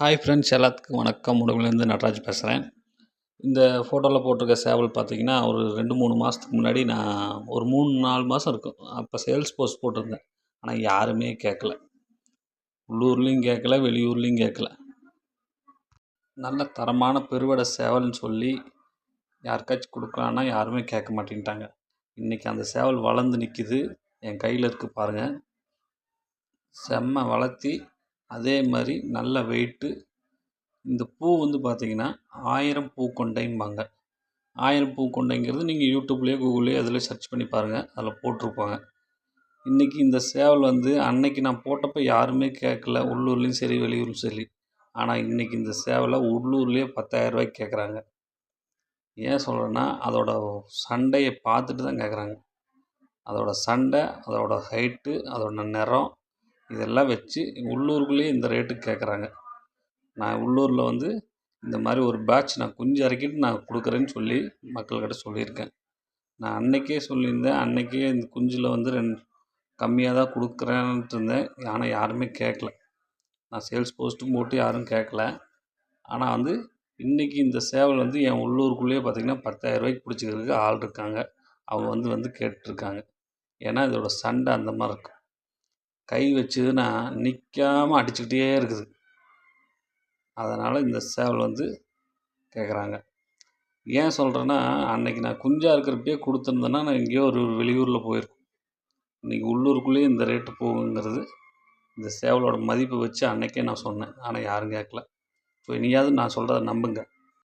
Hi friends எல்லாத்துக்கும் வணக்கம். உடம்புலேருந்து நடராஜ் பேசுகிறேன் இந்த ஃபோட்டோவில் போட்டிருக்க சேவல் பார்த்தீங்கன்னா ஒரு ரெண்டு மூணு மாதத்துக்கு முன்னாடி நான் ஒரு மூணு நாலு மாதம் இருக்கும். அப்போ சேல்ஸ் போஸ்ட் போட்டிருந்தேன். ஆனால் யாருமே கேட்கல. உள்ளூர்லேயும் கேட்கல வெளியூர்லேயும் கேட்கல. நல்ல தரமான பெருவடை சேவல்னு சொல்லி யாருக்காச்சும் கொடுக்கலான்னா யாருமே கேட்க மாட்டேன்ட்டாங்க. இன்றைக்கி அந்த சேவல் வளர்ந்து நிற்கிது என் கையில் இருக்குது பாருங்கள் செம்ம வளர்த்தி அதே மாதிரி நல்ல வெயிட்டு இந்த பூ வந்து பார்த்திங்கன்னா ஆயிரம் பூக்கொண்டைம்பாங்க. ஆயிரம் பூக்கொண்டைங்கிறது நீங்கள் யூடியூப்லேயோ கூகுள்லேயோ அதில் சர்ச் பண்ணி பாருங்கள் அதில் போட்டிருப்பாங்க இன்றைக்கி இந்த சேவல் வந்து அன்னைக்கு நான் போட்டப்போ யாருமே கேட்கல உள்ளூர்லேயும் சரி வெளியூர்லையும் சரி. ஆனால் இன்றைக்கி இந்த சேவலை உள்ளூர்லேயே பத்தாயிரரூபாய்க்கு கேட்குறாங்க ஏன் சொல்கிறேன்னா அதோட சண்டையை பார்த்துட்டு தான் கேட்குறாங்க அதோட சண்டை அதோட ஹைட்டு அதோட நிறம் இதெல்லாம் வச்சு உள்ளூருக்குள்ளேயே இந்த ரேட்டுக்கு கேட்குறாங்க நான் உள்ளூரில் வந்து இந்த மாதிரி ஒரு பேட்ச் நான் குஞ்சு இறக்கிட்டு நான் கொடுக்குறேன்னு சொல்லி மக்கள்கிட்ட சொல்லியிருக்கேன். நான் அன்றைக்கே சொல்லியிருந்தேன். அன்றைக்கே இந்த குஞ்சில் வந்து ரெண் கம்மியாக தான் கொடுக்குறேன்ட்டு இருந்தேன். ஆனால் யாருமே கேட்கல நான் சேல்ஸ் போஸ்ட்டும் போட்டு யாரும் கேட்கல ஆனால் வந்து இன்றைக்கி இந்த சேவல் வந்து என் உள்ளூருக்குள்ளேயே பார்த்திங்கன்னா பத்தாயிரரூபாய்க்கு பிடிச்சிக்கிறதுக்கு ஆள் இருக்காங்க. அவங்க வந்து வந்து கேட்டுட்ருக்காங்க ஏன்னா இதோட சண்டை அந்த மாதிரி இருக்குது கை வச்சதுன்னா நிற்காம அடிச்சுக்கிட்டே இருக்குது. அதனால் இந்த சேவல் வந்து கேட்குறாங்க ஏன் சொல்கிறேன்னா அன்னைக்கு நான் குஞ்சாக இருக்கிறப்பயே கொடுத்துருந்தேன்னா நான் எங்கேயோ ஒரு வெளியூரில் போயிருக்கோம். இன்றைக்கி உள்ளூருக்குள்ளேயே இந்த ரேட்டு போகுங்கிறது இந்த சேவலோட மதிப்பை வச்சு அன்னைக்கே நான் சொன்னேன். ஆனால் யாரும் கேட்கல ஸோ இனியாவது நான் சொல்கிறத நம்புங்க.